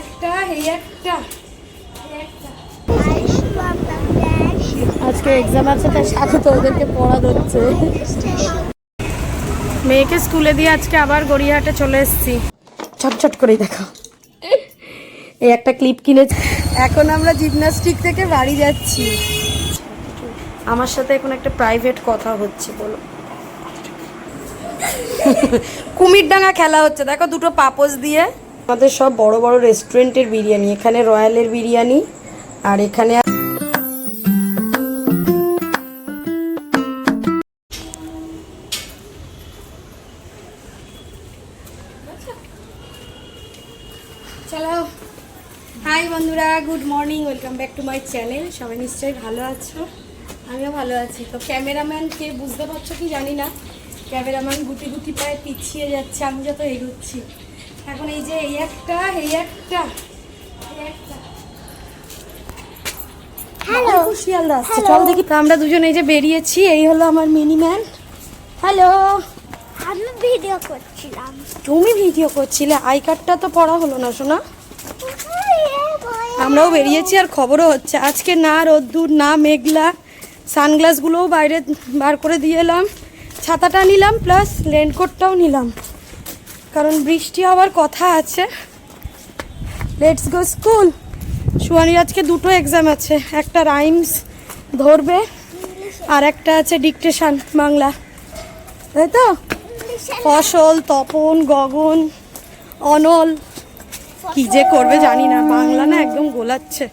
একটা, এই একটা. আজকে এক্সাম আছে, তাই সাথে তো ওদেরকে পড়া হচ্ছে। মেয়েকে স্কুলে দিয়ে আজকে আবার গড়িয়াহাটে চলে এসেছি। ছটছট করেই দেখো এই একটা ক্লিপ কিনেছি। এখন আমরা জিমনাস্টিক থেকে বাড়ি যাচ্ছি। আমার সাথে এখন একটা প্রাইভেট কথা হচ্ছে, বলো। কুমিরডাঙ্গা খেলা হচ্ছে। দেখো দুটো পাপোস দিয়ে আমাদের সব বড় বড় রেস্টুরেন্টের বিরিয়ানি, এখানে রয়্যালের বিরিয়ানি আর এখানে হাই বন্ধুরা good morning welcome back to my channel সবাই নিশ্চয়ই ভালো আছো? আমিও ভালো আছি। তো ক্যামেরাম্যান কে বুঝতে পারছ কি জানি না? ক্যামেরাম্যান গুটি গুটি পায়ে পিছিয়ে যাচ্ছে, আমি যত এগোচ্ছি। এখন এই যে এই একটা এই একটা শিয়ালদা আসছে চল দেখি আমরা দুজন এই যে বেরিয়েছি এই হলো আমার মিনি ম্যান হ্যালো আমি ভিডিও করছিলাম। তুমি ভিডিও করছিলে? আই কার্ডটা তো পড়া হলো না শোনা আমরাও বেরিয়েছি আর খবরও হচ্ছে। আজকে না রোদ্দুর না মেঘলা। সানগ্লাসগুলোও বাইরে বার করে দিয়ে এলাম। ছাতাটা নিলাম প্লাস রেনকোটটাও নিলাম। কারণ বৃষ্টি হওয়ার কথা আছে। লেটস গো স্কুল সুয়ানির আজকে দুটো এক্সাম আছে একটা রাইমস ধরবে আর একটা আছে ডিকটেশন বাংলা। তাই তো? ফসল তপন গগন অনল। কি যে করবে জানি না বাংলা না একদম গোলাচ্ছে।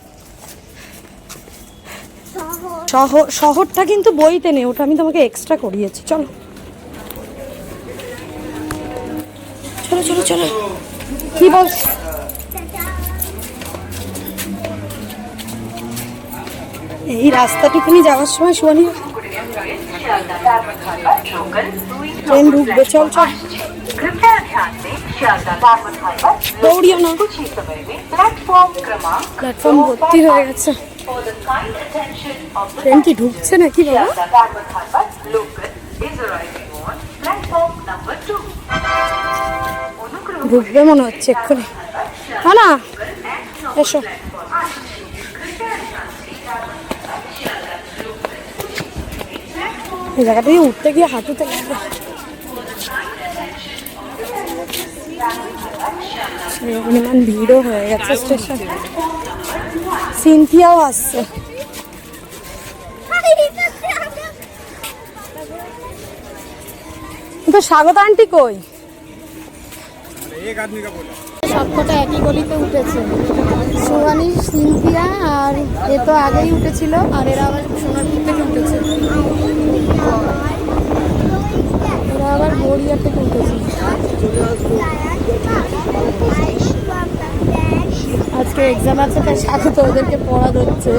শহর। শহরটা কিন্তু বইতে নেই ওটা আমি তোমাকে এক্সট্রা করিয়েছি চলো। চলো চলো। কি বল এই রাস্তাটুকুনি যাওয়ার সময় শোনি ট্রেন ঢুকবে, চল চল। দৌড়িও না। প্ল্যাটফর্ম ভর্তি হয়ে গেছে। ট্রেন কি ঢুকছে নাকি বাবা? প্ল্যাটফর্ম নাম্বার টু ঢুকবে মনে হচ্ছে এক্ষুনি। না না? এসো। জায়গাটা দিয়ে উঠতে গিয়ে হাঁটুতে লাগবে ভিড়ও হয়ে গেছে স্টেশন। সিনথিয়াও আসছে। তো স্বাগত আন্টি কই? সবকটা একই গলিতে উঠেছে। সোহানি, সিনথিয়া আর এ তো আগেই উঠেছিল, আর এরা আবার সোনারপুর থেকে উঠেছে এরা আবার গড়িয়া থেকে উঠেছে। আজকে এক্সাম আছে, তাই সাথে তো ওদেরকে পড়া হচ্ছে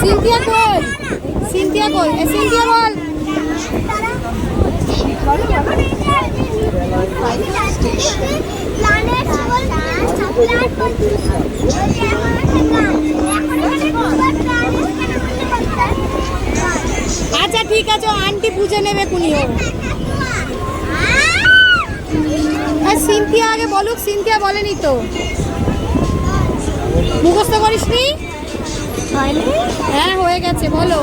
সিনথিয়া কই? সিনথিয়া কই সিনথিয়া বল আচ্ছা ঠিক আছে আন্টি বুঝে নেবে কুনিও সিনথিয়া আগে বলুক, সিনথিয়া বলেনি তো। মুখস্থ হ্যাঁ হয়ে গেছে বলো।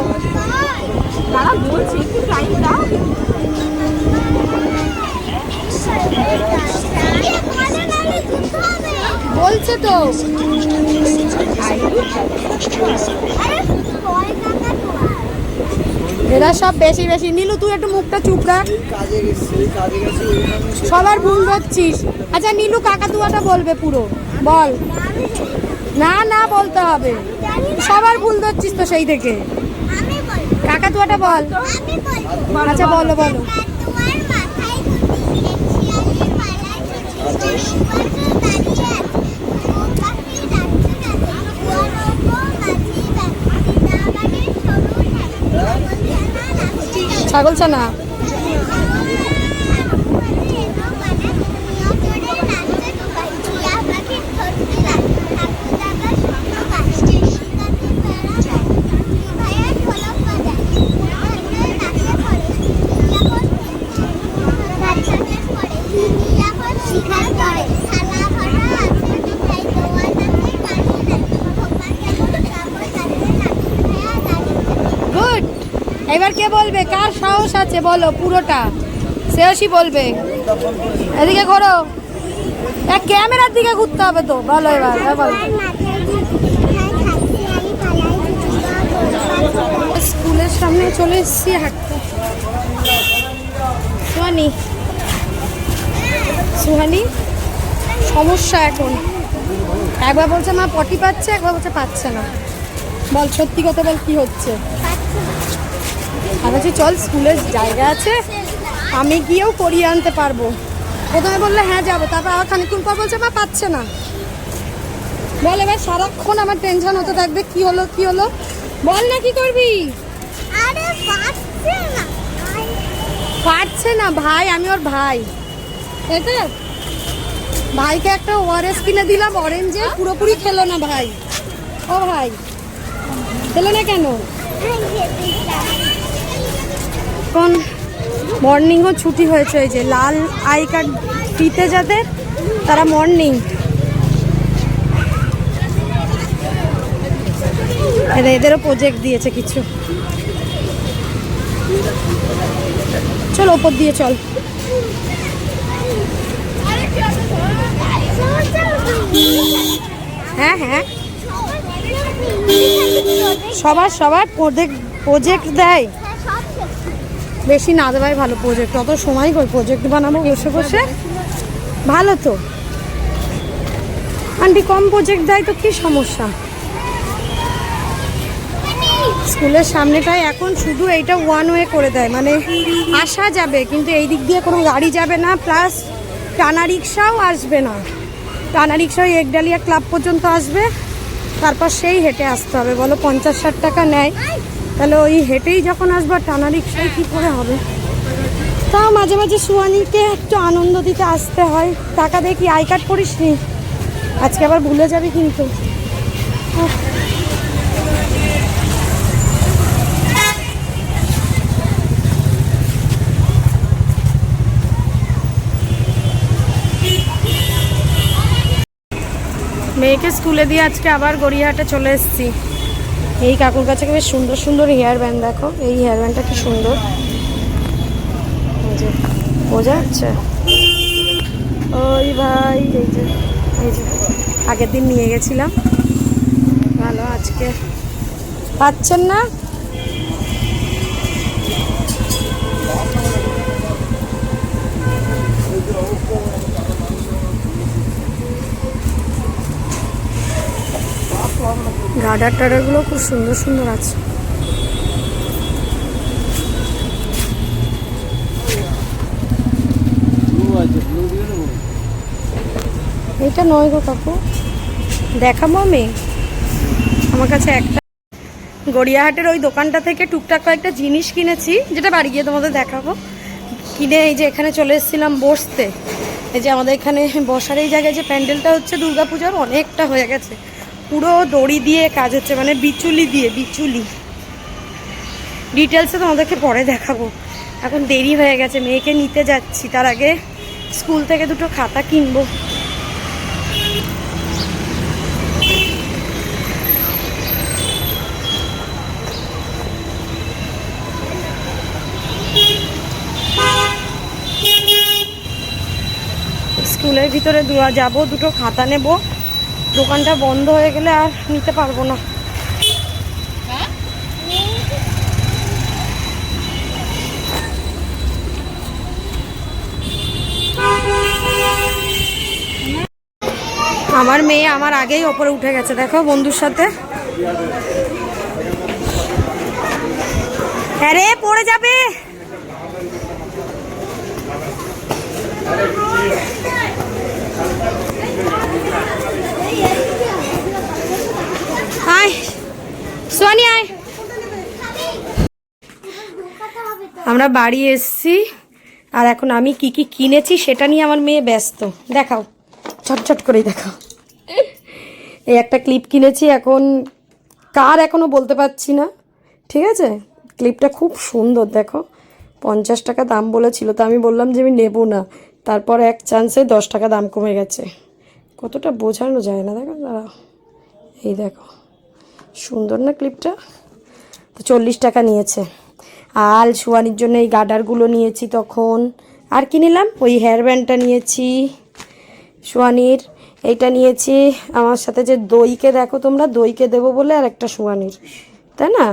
বলছে তো। এরা সব বেশি বেশি। নীলু তুই একটু মুখটা চুপ রাখ। সবার ভুল ধরছিস। আচ্ছা নীলু কাকাতুয়াটা বলবে পুরো। বল। না না বলতে হবে। সবার ভুল ধরছিস তো সেই থেকে। কাকাতুয়াটা বল। আচ্ছা বলো বলো। ছাগল ছানা? বলবে? কার সাহস আছে? বলো পুরোটা। শ্রেয়সী বলবে। এদিকে ঘোরো। এক ক্যামেরার দিকে ঘুরতে হবে তো। বলো এবার হ্যাঁ, স্কুলের সামনে চলে এসেছি হাঁটতে। সুহানি। সুহানি সমস্যা এখন। একবার বলছে মা পটি পাচ্ছে একবার বলছে পাচ্ছে না। বল সত্যি কথা বল কি হচ্ছে? বলছি চল স্কুলের জায়গা আছে। আমি গিয়েও করিয়ে আনতে পারব। প্রথমে বললে হ্যাঁ যাব। তারপর আবার খানিকক্ষণ পর বলছে মা পাচ্ছে না। বল এবার সারাক্ষণ আমার টেনশন হতে থাকবে কি হলো কি হলো? বল না কি করবি? আরে পাচ্ছে না পারছে না ভাই আমি ওর ভাই। তাই তো? ভাইকে একটা ওআরএস কিনে দিলাম অরেঞ্জে পুরোপুরি খেলো না ভাই। ও ভাই। খেলো না কেন? এখন মর্নিংও ছুটি হয়েছে ওই যে লাল আই কার্ড দিতে যাদের তারা মর্নিং। এদেরও প্রজেক্ট দিয়েছে কিছু। চল ওপর দিয়ে চল। হ্যাঁ হ্যাঁ। সবার সবার প্রজেক্ট প্রজেক্ট দেয়। বেশি না দেওয়াই ভালো প্রজেক্ট অত সময় কই প্রজেক্ট বানাবো বসে বসে। ভালো তো। আন্টি, কম প্রজেক্ট দেয় তো কি সমস্যা? স্কুলের সামনেটায় এখন শুধু এইটা ওয়ান ওয়ে করে দেয় মানে আসা যাবে, কিন্তু এই দিক দিয়ে কোনো গাড়ি যাবে না প্লাস টানা রিক্সাও আসবে না। টানা রিক্সা একডালিয়া ক্লাব পর্যন্ত আসবে, তারপর সেই হেঁটে আসতে হবে, বলো পঞ্চাশ ষাট টাকা নেয়। তাহলে ওই হেঁটেই যখন আসব টানা রিক্সায় কী করে হবে? তাও মাঝে মাঝে সুয়ানিকে একটু আনন্দ দিতে আসতে হয়। টাকা দেখি আই কার্ড করিস নি? আজকে আবার ভুলে যাবি কিন্তু। মেয়েকে স্কুলে দিয়ে আজকে আবার গড়িয়াহাটে চলে এসেছি। এই কাকুর কাছে বেশ সুন্দর সুন্দর হেয়ার ব্যান্ড দেখো। এই হেয়ার ব্যান্ডটা কি সুন্দর। বোঝা যাচ্ছে? ওই ভাই, এই যে এই যে। আগের দিন নিয়ে গেছিলাম। ভালো, আজকে পাচ্ছেন না? গার্ডার টাডারগুলো খুব সুন্দর সুন্দর আছে। এটা নয় গো কাকু। দেখাবো আমি আমার কাছে একটা গড়িয়াহাটের ওই দোকানটা থেকে টুকটাক কয়েকটা জিনিস কিনেছি, যেটা বাড়ি গিয়ে তোমাদের দেখাবো। কিনে এই যে এখানে চলে এসেছিলাম বসতে। এই যে আমাদের এখানে বসার এই জায়গায় যে প্যান্ডেলটা হচ্ছে দুর্গাপূজার, অনেকটা হয়ে গেছে। পুরো দড়ি দিয়ে কাজ হচ্ছে মানে বিচুলি দিয়ে, বিচুলি। ডিটেলসে তোমাদেরকে পরে দেখাবো। এখন দেরি হয়ে গেছে, মেয়েকে নিতে যাচ্ছি। তার আগে স্কুল থেকে দুটো খাতা কিনবো। স্কুলের ভিতরে যাব, দুটো খাতা নেব। দোকানটা বন্ধ হয়ে গেলে আর নিতে পারব না। আমার মেয়ে আমার আগেই ওপরে উঠে গেছে, দেখো বন্ধুর সাথে। হ্যাঁ রে, পড়ে যাবে। সোনি আয় আমরা বাড়ি এসেছি, আর এখন আমি কি কি কিনেছি সেটা নিয়ে আমার মেয়ে ব্যস্ত। দেখাও ছটছট করেই দেখাও। এই একটা ক্লিপ কিনেছি এখন, কার এখনও বলতে পারছি না, ঠিক আছে? ক্লিপটা খুব সুন্দর, দেখো। পঞ্চাশ টাকা দাম বলেছিল, তো আমি বললাম যে আমি নেব না। তারপর এক চান্সে দশ টাকা দাম কমে গেছে। কতটা বোঝানো যায় না, দেখো, দাঁড়াও। এই দেখো। সুন্দর না ক্লিপটা? তো চল্লিশ টাকা নিয়েছে। আল সোয়ানির জন্য এই গার্ডারগুলো নিয়েছি তখন। আর কি নিলাম? ওই হেয়ার ব্যান্ডটা নিয়েছি সোয়ানির। এইটা নিয়েছি আমার সাথে যে দইকে দেখো তোমরা দইকে দেবো বলে আর একটা সোয়ানির। তাই না?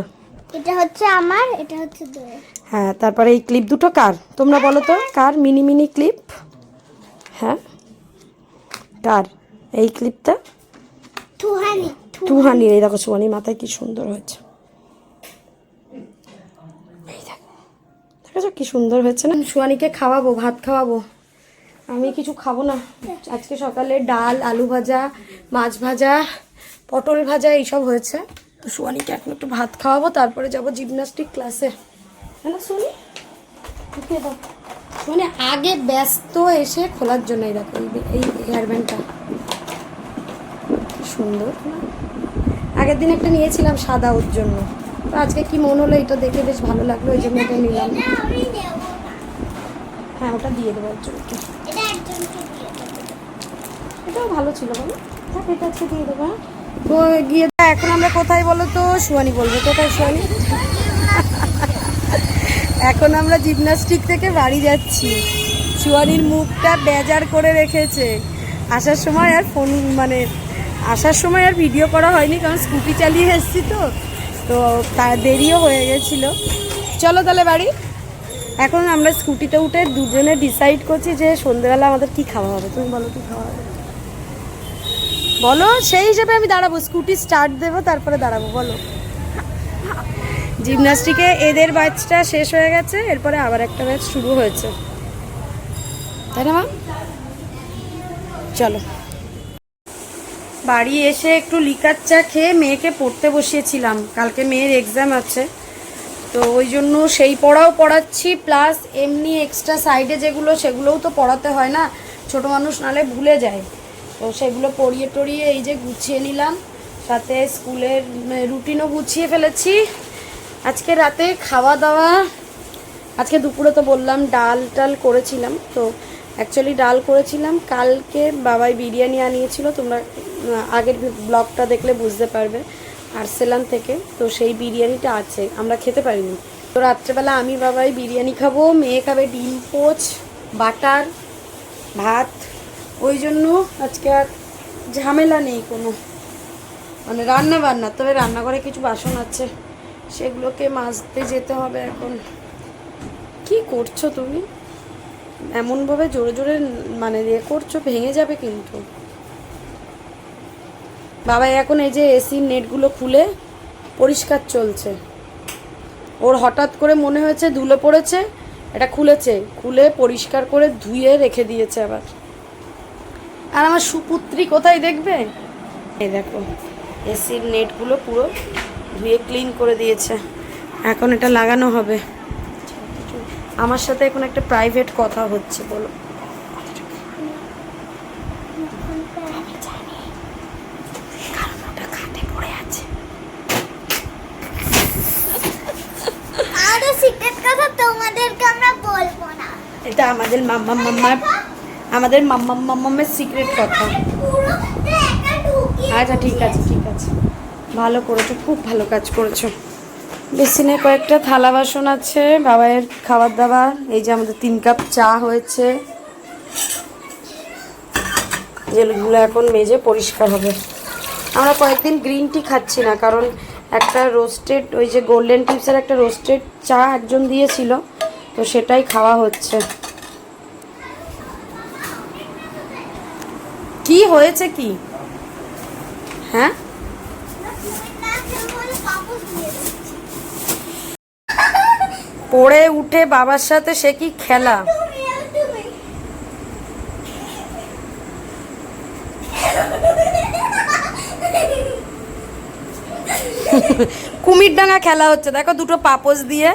এটা হচ্ছে আমার এটা হচ্ছে দই। হ্যাঁ তারপরে এই ক্লিপ দুটো কার? তোমরা বলো তো কার মিনি মিনি ক্লিপ? হ্যাঁ কার? এই ক্লিপটা? টুহানি টু হান্ড্রেড এই দেখো সোয়ানির মাথায় কি সুন্দর হয়েছে। দেখেছ কি সুন্দর হয়েছে না? সোয়ানিকে খাওয়াবো, ভাত খাওয়াবো। আমি কিছু খাব না। আজকে সকালে ডাল, আলু ভাজা, মাছ ভাজা, পটল ভাজা, এইসব হয়েছে। তো সোয়ানিকে এখন একটু ভাত খাওয়াবো, তারপরে যাব জিমনাস্টিক ক্লাসে। হ্যাঁ না সোনি ঢুকিয়ে দাও। সোনি আগে ব্যস্ত এসে খোলার জন্য এই দেখো, এই- এই হেয়ার ব্যান্ডটা। সুন্দর, না? আগের দিন একটা নিয়েছিলাম সাদা ওর জন্য। তো আজকে কি মন হলো এটা দেখে বেশ ভালো লাগল ওই জন্য এটা নিলাম। হ্যাঁ ওটা দিয়ে দেবো একজনকে এটাও ভালো ছিল, বলো। থাক এটা আজকে দিয়ে দেবো হ্যাঁ? গিয়ে এখন আমরা কোথায় বলো তো? সুয়ানি বলব। কোথায় সুয়ানি? এখন আমরা জিমনাস্টিক থেকে বাড়ি যাচ্ছি। সুয়ানির মুখটা বেজার করে রেখেছে। আসার সময় আর ফোন মানে আসার সময় আর ভিডিও করা হয়নি, কারণ স্কুটি চালিয়ে এসেছি তো তো তা দেরিও হয়ে গেছিল। চলো তাহলে বাড়ি। এখন আমরা স্কুটিতে উঠে দুজনে ডিসাইড করছি যে সন্ধ্যেবেলা আমাদের কি খাওয়া হবে। তুমি বলো কি খাওয়া হবে? বলো, সেই হিসেবে আমি দাঁড়াবো, স্কুটি স্টার্ট দেবো, তারপরে দাঁড়াবো, বলো। জিমনাস্টিকে এদের ব্যাচটা শেষ হয়ে গেছে, এরপরে আবার একটা ব্যাচ শুরু হয়েছে। তাই না, মা? চলো। বাড়ি এসে একটু লিকার চা খেয়ে মেয়েকে পড়তে বসিয়েছিলাম। কালকে মেয়ের এক্সাম আছে। তো ওই জন্য সেই পড়াও পড়াচ্ছি প্লাস এমনি এক্সট্রা সাইডে যেগুলো, সেগুলোও তো পড়াতে হয় না। ছোট মানুষ নালে ভুলে যায়। তো সেগুলো পড়িয়ে টড়িয়ে এই যে গুছিয়ে নিলাম। সাথে স্কুলের রুটিনও গুছিয়ে ফেলেছি। আজকে রাতে খাওয়া দাওয়া, আজকে দুপুরে তো বললাম ডাল টাল করেছিলাম। তো অ্যাকচুয়ালি ডাল করেছিলাম। কালকে বাবাই বিরিয়ানি আনিয়েছিল, তোমরা আগের ব্লগটা দেখলে বুঝতে পারবে, আর্সেলান থেকে। তো সেই বিরিয়ানিটা আছে, আমরা খেতে পারিনি। তো রাত্রেবেলা আমি বাবাই বিরিয়ানি খাব, মেয়ে খাবে ডিম, পোচ, বাটার, ভাত। ওই জন্য আজকে আর ঝামেলা নেই কোনো। মানে রান্না বান্না, তবে রান্নাঘরে কিছু বাসন আছে, সেগুলোকে মাজতে যেতে হবে এখন। কি করছ তুমি? এমনভাবে জোরে জোরে মানে ইয়ে করছ, ভেঙে যাবে কিন্তু। বাবা, এখন এই যে এসির নেটগুলো খুলে পরিষ্কার চলছে। ওর হঠাৎ করে মনে হয়েছে ধুলো পড়েছে, এটা খুলেছে। খুলে পরিষ্কার করে ধুয়ে রেখে দিয়েছে আবার। আর আমার সুপুত্রী কোথায় দেখবে? এই দেখো এসির নেটগুলো পুরো ধুয়ে ক্লিন করে দিয়েছে। এখন এটা লাগানো হবে। আমার সাথে এখন একটা প্রাইভেট কথা হচ্ছে, বলো কারণ ওটা খাটে পড়ে আছে আর সিক্রেট কথা তোমাদেরকে আমরা বলব না। এটা আমাদের মাম্মা মাম্মার আমাদের মাম্মা মাম্মামের সিক্রেট কথা। আচ্ছা ঠিক আছে ঠিক আছে। ভালো করেছ খুব ভালো কাজ করেছ। বেসিনে কয়েকটা থালা বাসন আছে বাবাইয়ের খাবার দাবার এই যে আমাদের তিন কাপ চা হয়েছে। যেগুলো এখন মেজে পরিষ্কার হবে। আমরা কয়েকদিন গ্রিন টি খাচ্ছি না কারণ একটা রোস্টেড ওই যে গোল্ডেন টিপসের একটা রোস্টেড চা একজন দিয়েছিল তো সেটাই খাওয়া হচ্ছে। কি হয়েছে কি? হ্যাঁ? পড়ে উঠে বাবার সাথে সে কি খেলা? কুমির ডাঙা খেলা হচ্ছে। দেখো দুটো পাপোস দিয়ে।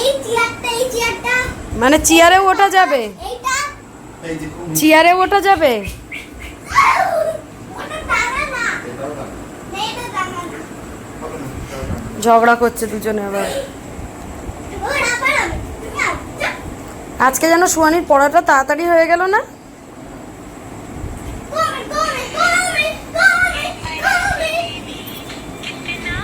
এই চেয়ারটা এই চেয়ারটা। মানে চেয়ারে ওঠা যাবে? চেয়ারে ওঠা যাবে? ঝগড়া করছে দুজনে আবার। আজকে যেন সুয়ানির পড়াটা তাড়াতাড়ি হয়ে গেল না?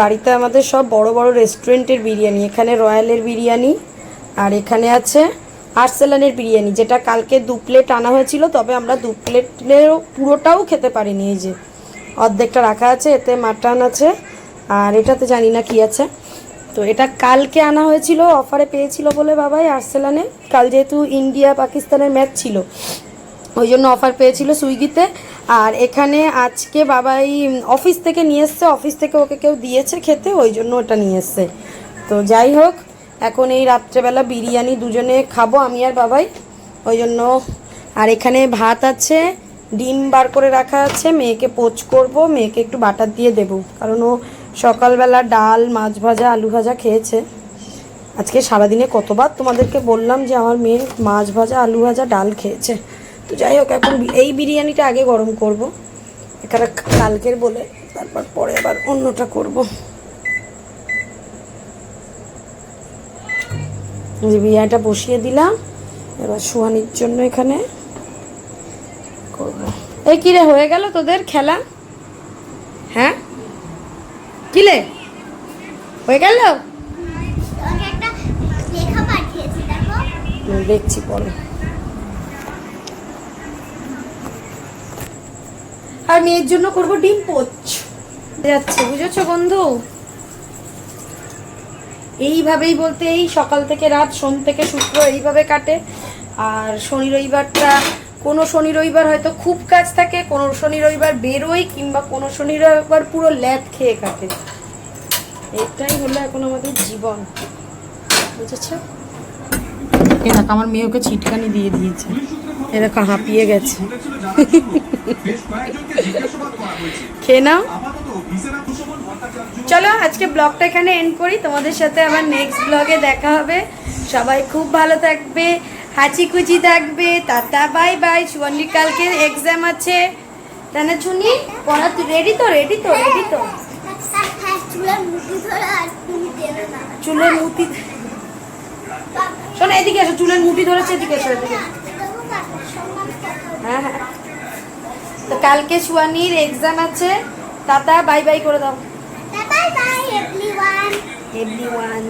বাড়িতে আমাদের সব বড় বড় রেস্টুরেন্টের বিরিয়ানি, এখানে রয়্যালের বিরিয়ানি আর এখানে আছে আর্সেলানের বিরিয়ানি, যেটা কালকে দু প্লেট আনা হয়েছিল, তবে আমরা দু প্লেটেরও পুরোটাও খেতে পারিনি, এই যে অর্ধেকটা রাখা আছে, এতে মাটন আছে আর এটাতে জানি না কি আছে। তো এটা কালকে আনা হয়েছিল, অফারে পেয়েছিল বলে বাবাই আর্সেলানে, কাল যেহেতু ইন্ডিয়া, পাকিস্তানের ম্যাচ ছিল, ওই জন্য অফার পেয়েছিল সুইগিতে। আর এখানে আজকে বাবাই অফিস থেকে নিয়ে এসছে, অফিস থেকে ওকে কেউ দিয়েছে খেতে, ওই জন্য ওটা নিয়ে এসছে। তো যাই হোক, এখন এই রাত্রেবেলা বিরিয়ানি দুজনে খাব, আমি আর বাবাই। ওই জন্য, আর এখানে ভাত আছে, ডিম বার করে রাখা আছে, মেয়েকে পোচ করব, মেয়েকে একটু বাটার দিয়ে দেব। কারণ ও সকালবেলা ডাল, মাছ ভাজা, আলু ভাজা খেয়েছে। আজকে সারাদিনে কতবার তোমাদেরকে বললাম যে আমার মেয়ে মাছ ভাজা, আলু ভাজা, ডাল খেয়েছে। তো যাই হোক এখন এই বিরিয়ানিটা আগে গরম করব। এখানে কালকের বলে তারপর পরে আবার অন্যটা করব। যে বিরিয়ানিটা বসিয়ে দিলাম এবার সুহানির জন্য এখানে করব। এই কিরে হয়ে গেল তোদের খেলা? হ্যাঁ? কিলে হয়ে গেল? দেখছি পরে আর মেয়ের জন্য করব ডিম পোচ। যাচ্ছে, বুঝেছ বন্ধু? এইভাবেই বলতে এই সকাল থেকে রাত, সোম থেকে শুক্র এইভাবে কাটে। আর শনি রবিবারটা, কোনো শনি রবিবার হয়তো খুব কাজ থাকে, কোনো শনি রবিবার বেরোই কিংবা কোনো শনি রবিবার পুরো ল্যাব খেয়ে কাটে। এটাই হলো এখন আমাদের জীবন। বুঝেছ? আমার মেয়ে ওকে ছিটকানি দিয়ে দিয়েছে। এ দেখো হাঁপিয়ে গেছে। খেয়ে নাও। চলো, আজকে ব্লগটা এখানে এন্ড করি। তোমাদের সাথে আবার নেক্সট ব্লগে দেখা হবে। সবাই খুব ভালো থাকবে হাঁচি কুচি থাকবে। টাটা বাই বাই সুবর্ণির কালকে এক্সাম আছে। তানা চুনি, পড়া রেডি তো রেডি তো রেডি তো। চুলের টেনে মুঠি শোনো, এদিকে এসো, চুলের মুঠি ধরেছে, এদিকে এসো, এদিকে। হ্যাঁ হ্যাঁ। তো কালকে সুয়ানির এক্সাম আছে। টাটা বাই বাই করে দাও। Bye bye everyone every one